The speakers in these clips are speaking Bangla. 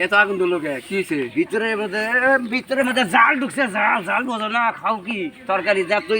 এত আগুন দিল কে হয়েছে ভিতরের মধ্যে ভিতরের মধ্যে জাল ঢুকছে জাল জাল বোঝো না খাও কি? তরকারি যা তুই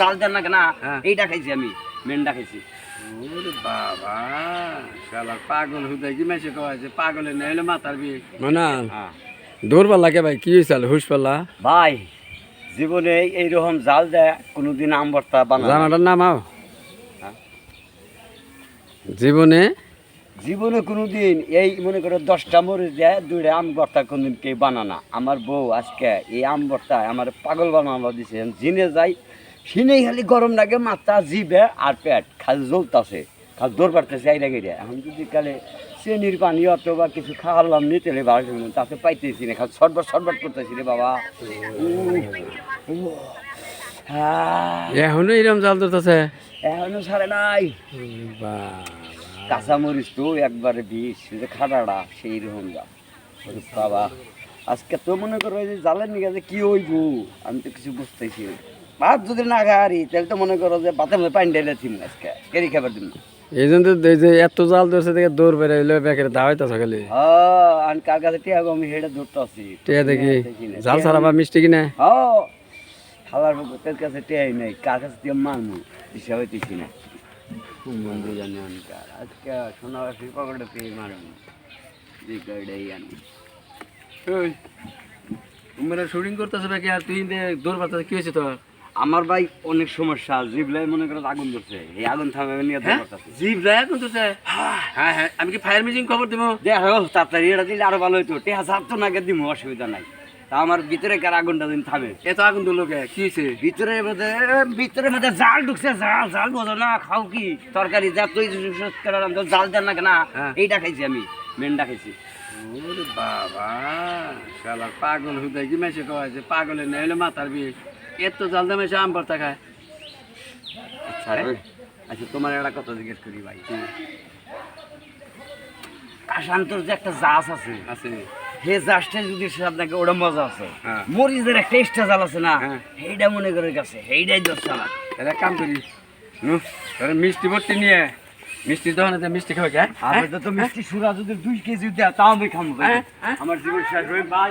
জাল দেন না কেনা? হ্যাঁ। এইটা খাইছি আমি মেনটা খাইছি। বাবা শালা পাগল হুদাই কি মেসে কয়েছে পাগলে নেই হলো মাথার বিয়ে। মানা হ্যাঁ। দৌড় পাল্লা কে ভাই কি হয়েছিল হুশ পাল্লা? ভাই জীবনে এইরকম জাল দেয় কোনোদিন আম ভর্তা বানা জামাটার নামাও হ্যাঁ? জীবনে জীবনে কোনোদিন এই মনে করো দশটা মরিচ দেয় দুইটা আম বর্তা ভর্তা কোনদিন কেউ বানানা আমার বউ আজকে এই আম ভর্তা আমার পাগল বানানো দিছে। জিনে যাই সিনেই খালি গরম লাগে মাথা জিবে আর পেট খালি জ্বলতাছে। খালি দৌড় পারতেছে এই লাগে এখন যদি কালে চেনির পানি অথবা কিছু খাওয়ালাম নি তেলে ভালো তাতে পাইতেছি না। খালি ছটবট ছটবট করতেছি রে বাবা। হ্যাঁ এখনও এরম জাল ধরতেছে? এখনও ছাড়ে নাই। কাঁচামরিচ তো একবারে বিষ যে খাটাটা সেই রকম যা। বাবা আজকে তো মনে করো যে জালের নিয়ে যে কি হইব আমি তো কিছু বুঝতেছি ভাত যদি না খাই তাহলে তো মনে করো যে ভাতের মধ্যে পানি ঢেলে থিম আজকে কেরি খাবার দিন এই জন্য যে এত জাল ধরছে দেখে দৌড় বেড়ে এলো ব্যাকের দাওয়াইতেছে খালি। হ্যাঁ আমি কার কাছে টিয়া আমি হেঁটে ধরতে আসি টিয়া দেখি জাল ছাড়া বা মিষ্টি কিনে? হ্যাঁ তোর কাছে টিয়াই নেই কার কাছে দিয়ে মারমু হিসাবে দিছি না। আজকে সোনাবাসী পকেটে পেয়ে মারমু যে আনি তোমরা শুটিং করতেছে নাকি? আর তুই দৌড় কি হয়েছে তোর? আমার ভাই অনেক সমস্যা। জিবলাই মনে করো আগুন ধরছে। এই আগুন থামাবে নিয়ে হ্যাঁ? জিভ যায় এখন হ্যাঁ হ্যাঁ আমি কি ফায়ার মিজিং খবর দেবো দেখো তাড়াতাড়ি এটা দিলে আরও ভালো হইতো। টেহা সাপ তো নাকে দিব অসুবিধা নাই। তা আমার ভিতরে কার আগুনটা দিন থামে? এত আগুন দিল কে? কি হয়েছে ভিতরের মধ্যে ভিতরের মধ্যে জাল ঢুকছে জাল জাল বোঝো না খাও কি? তরকারি যা তুই জাল দেন না কেনা? হ্যাঁ। এইটা খাইছি আমি মেনটা খাইছি। বাবা শালা পাগল হুদাই কি মেসে কয়েছে পাগলে নেই হলো মাথার বিয়ে এত জাল দামে আম ভর্তা খায়। আচ্ছা আচ্ছা তোমার একটা কথা জিজ্ঞেস করি ভাই। কাশান্তর যে একটা জাস আছে আছে। হে জাসটা যদি আপনাকে ওটা মজা আছে। হ্যাঁ। মরিচের একটা এক্সট্রা জাল আছে না হ্যাঁ। সেইটা মনে করে গেছে সেইটাই চালা তাহলে কাম করি নু তাহলে মিষ্টি ভর্তি নিয়ে মিষ্টি দোকানে মিষ্টি খাবে তো মিষ্টি সুরা যদি দুই কেজি দেয় তাও আমি খামো ভাই। হ্যাঁ, হ্যাঁ। আমার জীবন শেষ হয়ে ভাই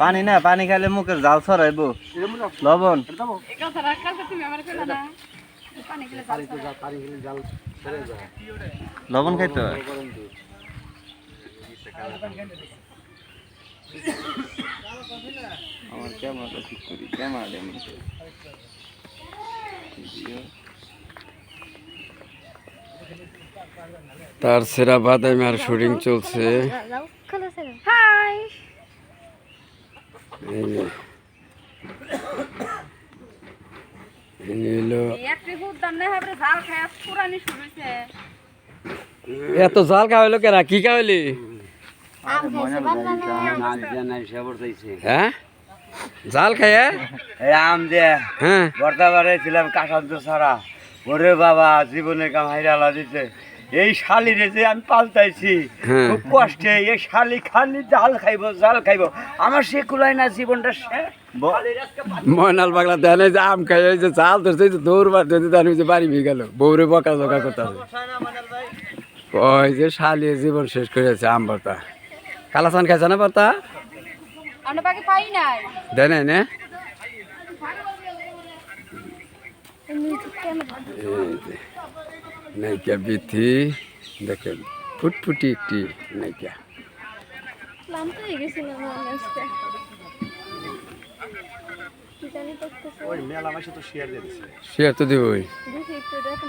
পানি না পানি খাইলে মুখের জাল ছড়াইব। লবণ। লবণ খাইতে হয়? আমার ক্যামেরাটা ঠিক করি ক্যামেরা আমি তার সেরা বাদামি আর শুটিং চলছে। যে। এত জাল খাওয়াইলো কেনা? কি খাওয়াইলি হ্যাঁ? জাল খাইয়া? আম দে হ্যাঁ। বর্তমানে ছিলাম ছাড়া। ওরে বাবা জীবনের কাম হাইরালা দিতে এই শালিরে যে আমি পাল্টাইছি হ্যাঁ। খুব কষ্টে এই শালি খালি জাল খাইবো জাল খাইবো। আমার সে কুলাই না জীবনটা ময়নাল পাগলা দেন যে আম খাই এই যে চাল ধরছে যে দৌড় বার ধরতে তার যে বাড়ি ভিয়ে গেল। বউরে বকা জকা করতেছে ওই যে শালি জীবন শেষ করেছে আম ভর্তা। কালাসান খাইছে না ভর্তা? বাকি পাই নাই দেয় নাই না নাইকা বিথি দেখেন ফুটফুটি একটি নাইকা। ক্লান্ত হয়ে গেছিলাম আমি যেদিন কি জানি করতেছে ওই মেলা মাসে তো শেয়ার দিয়ে দিছে শেয়ার তো দিবই দেখি একটু দেখ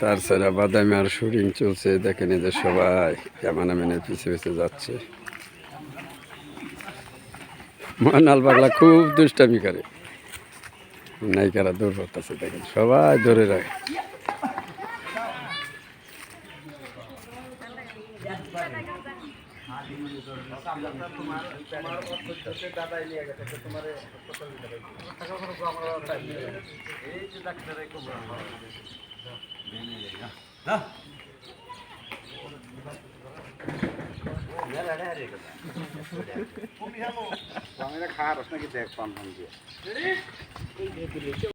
তার ছাড়া বাদামি আর শুটিং চলছে দেখেন এদের সবাই ক্যামেরা মেনে পিছে পিছে যাচ্ছে। মনাল পাগলা খুব দুষ্টামি করে। নায়িকারা দৌড় করতেছে দেখেন সবাই ধরে রাখে খাওয়ার নাকি দেখ পান